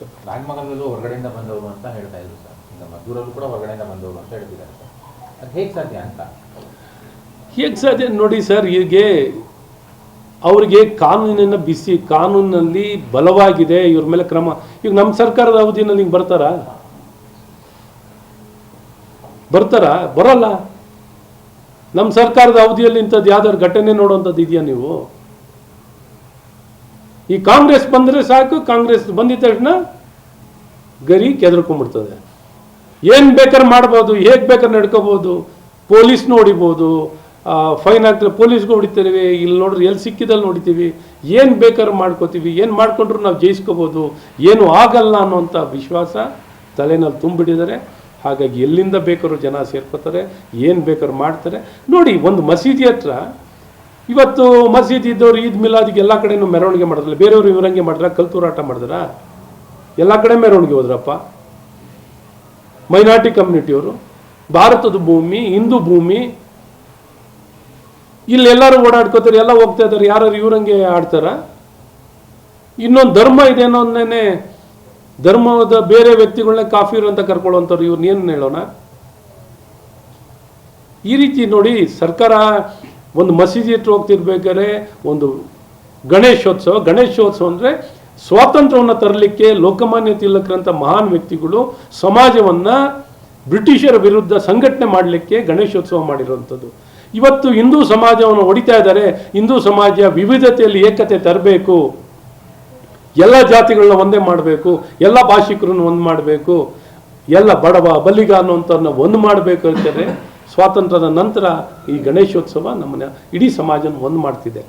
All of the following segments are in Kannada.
ನಾಗಮಂಗಲದಲ್ಲೂ ಹೊರಗಡೆಯಿಂದ ಬಂದವರು ಅಂತ ಹೇಳ್ತಾ ಇದ್ರು ಸರ್. ಈಗ ಮದ್ದೂರಲ್ಲೂ ಕೂಡ ಹೊರಗಡೆಯಿಂದ ಬಂದವರು ಅಂತ ಹೇಳ್ತಿದ್ದಾರೆ ಸರ್. ಅದು ಹೇಗೆ ಸಾಧ್ಯ ಅಂತ? ಹೇಗೆ ಸಾಧ್ಯ ನೋಡಿ ಸರ್, ಹೀಗೆ ಅವರಿಗೆ ಕಾನೂನಿನ ಬಿಸಿ, ಕಾನೂನಲ್ಲಿ ಬಲವಾಗಿದೆ, ಇವ್ರ ಮೇಲೆ ಕ್ರಮ. ಈಗ ನಮ್ಮ ಸರ್ಕಾರದ ಅವಧಿನಲ್ಲಿ ಹಿಂಗೆ ಬರ್ತಾರಾ? ಬರ್ತಾರಾ? ಬರಲ್ಲ. ನಮ್ಮ ಸರ್ಕಾರದ ಅವಧಿಯಲ್ಲಿ ಇಂಥದ್ದು ಯಾವ್ದಾದ್ರು ಘಟನೆ ನೋಡುವಂಥದ್ದು ಇದೆಯಾ ನೀವು? ಈ ಕಾಂಗ್ರೆಸ್ ಬಂದರೆ ಸಾಕು, ಕಾಂಗ್ರೆಸ್ ಬಂದಿದ ತಕ್ಷಣ ಗರಿ ಕೆದರ್ಕೊಂಡ್ಬಿಡ್ತದೆ. ಏನು ಬೇಕಾದ್ರೆ ಮಾಡ್ಬೋದು, ಹೇಗೆ ಬೇಕಾದ್ರೆ ನಡ್ಕೋಬೋದು, ಪೊಲೀಸ್ ಹೊಡಿಬೋದು ಫೈನ್ ಹಾಕ್ತಾರೆ ಪೊಲೀಸ್ಗೆ ಹೊಡಿತೀವಿ, ಇಲ್ಲಿ ನೋಡ್ರಿ ಎಲ್ಲಿ ಸಿಕ್ಕಿದಲ್ಲಿ ನೋಡಿತೀವಿ, ಏನು ಬೇಕಾದ್ರೆ ಮಾಡ್ಕೋತೀವಿ, ಏನು ಮಾಡ್ಕೊಂಡ್ರು ನಾವು ಜಯಿಸ್ಕೋಬೋದು, ಏನು ಆಗಲ್ಲ ಅನ್ನೋಂಥ ವಿಶ್ವಾಸ ತಲೆನಲ್ಲಿ ತುಂಬಿಟ್ಟಿದ್ದಾರೆ. ಹಾಗಾಗಿ ಎಲ್ಲಿಂದ ಬೇಕಾದ್ರೂ ಜನ ಸೇರ್ಕೋತಾರೆ, ಏನು ಬೇಕಾದ್ರೂ ಮಾಡ್ತಾರೆ. ನೋಡಿ, ಒಂದು ಮಸೀದಿ ಹತ್ರ ಇವತ್ತು ಮಸೀದಿ ಇದ್ದವ್ರು ಈದ್ ಮಿಲಾದಿಗೆ ಎಲ್ಲ ಕಡೆನೂ ಮೆರವಣಿಗೆ ಮಾಡಿದ್ರಲ್ಲ, ಬೇರೆಯವರು ಇವರಂಗೆ ಮಾಡಿದ್ರ, ಕಲ್ತೂರಾಟ ಮಾಡಿದ್ರ? ಎಲ್ಲ ಕಡೆ ಮೆರವಣಿಗೆ ಹೋದ್ರಪ್ಪ. ಮೈನಾರಿಟಿ ಕಮ್ಯುನಿಟಿಯವರು, ಭಾರತದ ಭೂಮಿ, ಹಿಂದೂ ಭೂಮಿ, ಇಲ್ಲಿ ಎಲ್ಲರೂ ಓಡಾಡ್ಕೋತಾರೆ, ಎಲ್ಲ ಹೋಗ್ತಾ ಇದ್ದಾರೆ ಯಾರು ಇವರಂಗೆ ಆಡ್ತಾರ? ಇನ್ನೊಂದು ಧರ್ಮ ಇದೆ ಅನ್ನೋದನ್ನೇ ಧರ್ಮದ ಬೇರೆ ವ್ಯಕ್ತಿಗಳನ್ನ ಕಾಫಿರು ಅಂತ ಕರ್ಕೊಳ್ಳೋಂಥವ್ರು ಇವ್ರನ್ನ ಏನು ಹೇಳೋಣ? ಈ ರೀತಿ ನೋಡಿ ಸರ್ಕಾರ ಒಂದು ಮಸೀದಿ ಹತ್ರ ಹೋಗ್ತಿರ್ಬೇಕಾದ್ರೆ ಒಂದು ಗಣೇಶೋತ್ಸವ. ಗಣೇಶೋತ್ಸವ ಅಂದರೆ ಸ್ವಾತಂತ್ರ್ಯವನ್ನು ತರಲಿಕ್ಕೆ ಲೋಕಮಾನ್ಯ ತಿಲಕರಂಥ ಮಹಾನ್ ವ್ಯಕ್ತಿಗಳು ಸಮಾಜವನ್ನು ಬ್ರಿಟಿಷರ ವಿರುದ್ಧ ಸಂಘಟನೆ ಮಾಡಲಿಕ್ಕೆ ಗಣೇಶೋತ್ಸವ ಮಾಡಿರುವಂಥದ್ದು. ಇವತ್ತು ಹಿಂದೂ ಸಮಾಜವನ್ನು ಹೊಡಿತಾ ಇದ್ದಾರೆ. ಹಿಂದೂ ಸಮಾಜ ವಿವಿಧತೆಯಲ್ಲಿ ಏಕತೆ ತರಬೇಕು. ಎಲ್ಲ ಜಾತಿಗಳನ್ನ ಒಂದೇ ಮಾಡಬೇಕು. ಎಲ್ಲ ಭಾಷಿಕರನ್ನು ಒಂದು ಮಾಡಬೇಕು. ಎಲ್ಲ ಬಡವ ಬಲಿಗ ಅನ್ನುವಂಥವ್ರನ್ನ ಒಂದು ಮಾಡಬೇಕು ಹೇಳ್ತಾರೆ ಸ್ವಾತಂತ್ರ್ಯದ ನಂತರ ಈ ಗಣೇಶೋತ್ಸವ ನಮ್ಮನ್ನ ಇಡೀ ಸಮಾಜನ ಒಂದು ಮಾಡ್ತಿದೆ.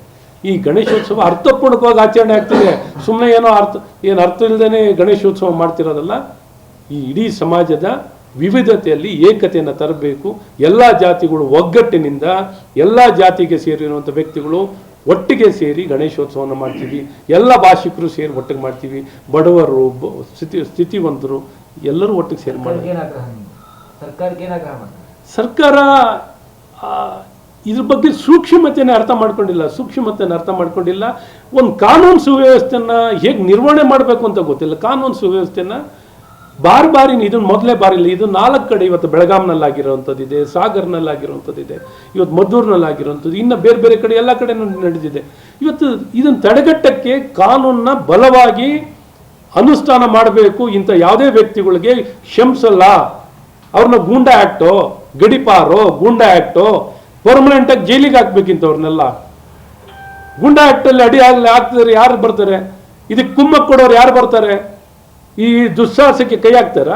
ಈ ಗಣೇಶೋತ್ಸವ ಅರ್ಥಪೂರ್ಣಕವಾಗಿ ಆಚರಣೆ ಆಗ್ತಿದೆ. ಸುಮ್ಮನೆ ಏನೋ ಅರ್ಥ, ಏನು ಅರ್ಥ ಇಲ್ಲದೇ ಗಣೇಶೋತ್ಸವ ಮಾಡ್ತಿರೋದಲ್ಲ. ಈ ಇಡೀ ಸಮಾಜದ ವಿವಿಧತೆಯಲ್ಲಿ ಏಕತೆಯನ್ನು ತರಬೇಕು. ಎಲ್ಲ ಜಾತಿಗಳು ಒಗ್ಗಟ್ಟಿನಿಂದ ಎಲ್ಲ ಜಾತಿಗೆ ಸೇರಿರುವಂಥ ವ್ಯಕ್ತಿಗಳು ಒಟ್ಟಿಗೆ ಸೇರಿ ಗಣೇಶೋತ್ಸವವನ್ನು ಮಾಡ್ತೀವಿ. ಎಲ್ಲ ಭಾಷಿಕರು ಸೇರಿ ಒಟ್ಟಿಗೆ ಮಾಡ್ತೀವಿ. ಬಡವರು ಸ್ಥಿತಿ, ಸ್ಥಿತಿವಂತರು ಎಲ್ಲರೂ ಒಟ್ಟಿಗೆ ಸೇರಿ ಮಾಡ್ತೀವಿ ಸರ್ಕಾರ ಇದ್ರ ಬಗ್ಗೆ ಸೂಕ್ಷ್ಮತೆಯನ್ನು ಅರ್ಥ ಮಾಡ್ಕೊಂಡಿಲ್ಲ ಸೂಕ್ಷ್ಮತೆಯನ್ನು ಅರ್ಥ ಮಾಡ್ಕೊಂಡಿಲ್ಲ. ಒಂದು ಕಾನೂನು ಸುವ್ಯವಸ್ಥೆಯನ್ನು ಹೇಗೆ ನಿರ್ವಹಣೆ ಮಾಡಬೇಕು ಅಂತ ಗೊತ್ತಿಲ್ಲ. ಕಾನೂನು ಸುವ್ಯವಸ್ಥೆಯನ್ನು ಬಾರಿ ಬಾರಿ ಇದನ್ನು ಮೊದಲೇ ಬಾರಿ ಇಲ್ಲ ಇದು ನಾಲ್ಕು ಕಡೆ ಇವತ್ತು ಬೆಳಗಾಂನಲ್ಲಾಗಿರುವಂಥದ್ದಿದೆ ಸಾಗರ್ನಲ್ಲಾಗಿರುವಂಥದ್ದಿದೆ ಇವತ್ತು ಮದ್ದೂರಿನಲ್ಲಿ ಆಗಿರುವಂಥದ್ದು ಇನ್ನು ಬೇರೆ ಬೇರೆ ಕಡೆ ಎಲ್ಲ ಕಡೆ ನಡೆದಿದೆ. ಇವತ್ತು ಇದನ್ನು ತಡೆಗಟ್ಟಕ್ಕೆ ಕಾನೂನನ್ನ ಬಲವಾಗಿ ಅನುಷ್ಠಾನ ಮಾಡಬೇಕು ಇಂಥ ಯಾವುದೇ ವ್ಯಕ್ತಿಗಳಿಗೆ ಕ್ಷಮಿಸಲ್ಲ. ಅವ್ರನ್ನ ಗೂಂಡಾ ಆಕ್ಟು, ಗಡಿಪಾರು, ಗೂಂಡಾ ಪರ್ಮನೆಂಟ್ ಆಗಿ ಜೈಲಿಗೆ ಹಾಕ್ಬೇಕಿಂತವ್ರನ್ನೆಲ್ಲ. ಗುಂಡಾ ಆಕ್ಟಲ್ಲಿ ಅಡಿ ಆಗಲಿ ಹಾಕ್ತಿದ್ರೆ ಯಾರು ಬರ್ತಾರೆ? ಇದಕ್ಕೆ ಕುಮ್ಮಕ್ ಕೊಡೋರು ಯಾರು ಬರ್ತಾರೆ? ಈ ದುಸ್ಸಾಹಸಕ್ಕೆ ಕೈ ಹಾಕ್ತಾರ?